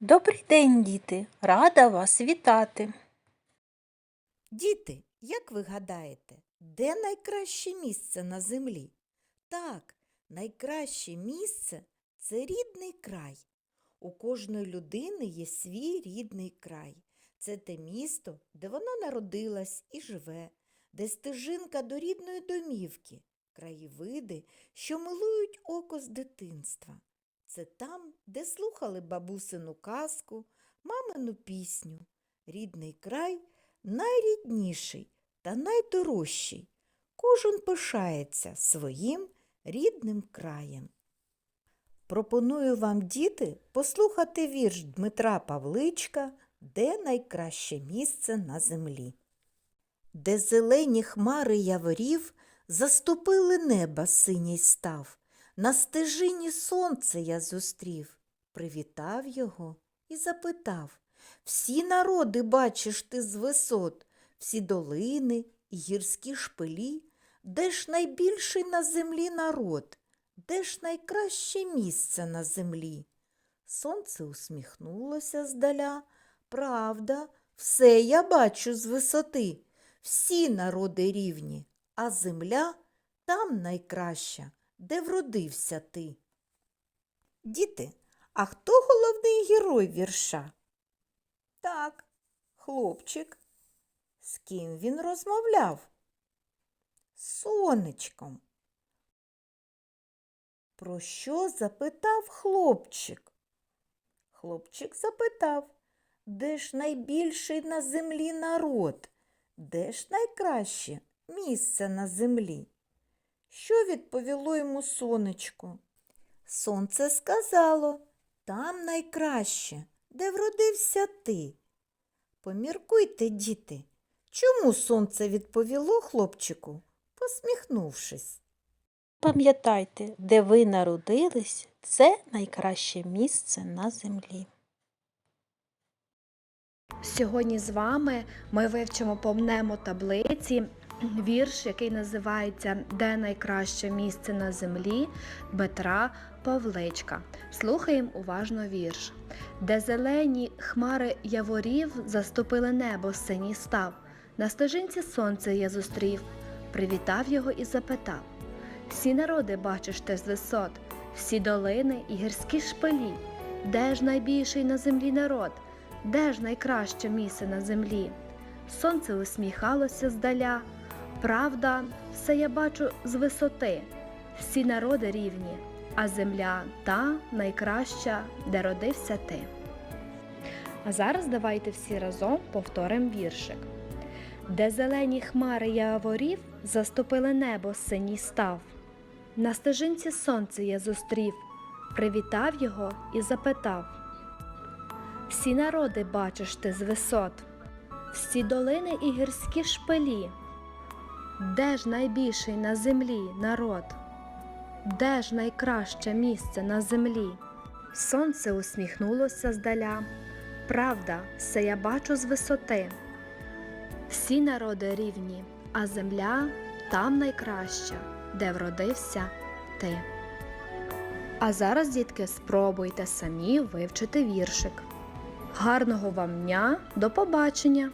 Добрий день, діти! Рада вас вітати! Діти, як ви гадаєте, де найкраще місце на землі? Так, найкраще місце це рідний край. У кожної людини є свій рідний край. Це те місто, де вона народилась і живе, де стежинка до рідної домівки, краєвиди, що милують око з дитинства. Це там, де слухали бабусину казку, мамину пісню. Рідний край найрідніший та найдорожчий. Кожен пишається своїм рідним краєм. Пропоную вам, діти, послухати вірш Дмитра Павличка Де найкраще місце на землі. Де зелені хмари яворів заступили неба синій став, на стежині сонце я зустрів, привітав його і запитав всі народи бачиш ти з висот, всі долини і гірські шпилі, де ж найбільший на землі народ, де ж найкраще місце на землі? Сонце усміхнулося здаля. Правда, все я бачу з висоти. Всі народи рівні, а земля там найкраща, де вродився ти. Діти, а хто головний герой вірша? Так, хлопчик. З ким він розмовляв? Сонечком. Про що запитав хлопчик? Хлопчик запитав, де ж найбільший на землі народ, де ж найкраще місце на землі? Що відповіло йому сонечко? Сонце сказало, там найкраще, де вродився ти. Поміркуйте, діти, чому сонце відповіло хлопчику, посміхнувшись. Пам'ятайте, де ви народились, це найкраще місце на землі. Сьогодні з вами ми вивчимо по мнемотаблиці вірш, який називається Де найкраще місце на землі Дмитра Павличка. Слухаємо уважно вірш. Де зелені хмари яворів заступили небо синій став. На стежинці сонце я зустрів, привітав його і запитав: Всі народи бачиш ти з висот, всі долини і гірські шпилі, де ж найбільший на землі народ? Де ж найкраще місце на землі? Сонце усміхалося здаля. Правда, все я бачу з висоти. Всі народи рівні, а земля та найкраща, де родився ти. А зараз давайте всі разом повторимо віршик. Де зелені хмари яворів заступили небо синій став. На стежинці сонце я зустрів, привітав його і запитав. Всі народи бачиш ти з висот, всі долини і гірські шпилі. Де ж найбільший на землі народ? Де ж найкраще місце на землі? Сонце усміхнулося здаля. Правда, все я бачу з висоти. Всі народи рівні, а земля там найкраща, де вродився ти. А зараз, дітки, спробуйте самі вивчити віршик. Гарного вам дня, до побачення!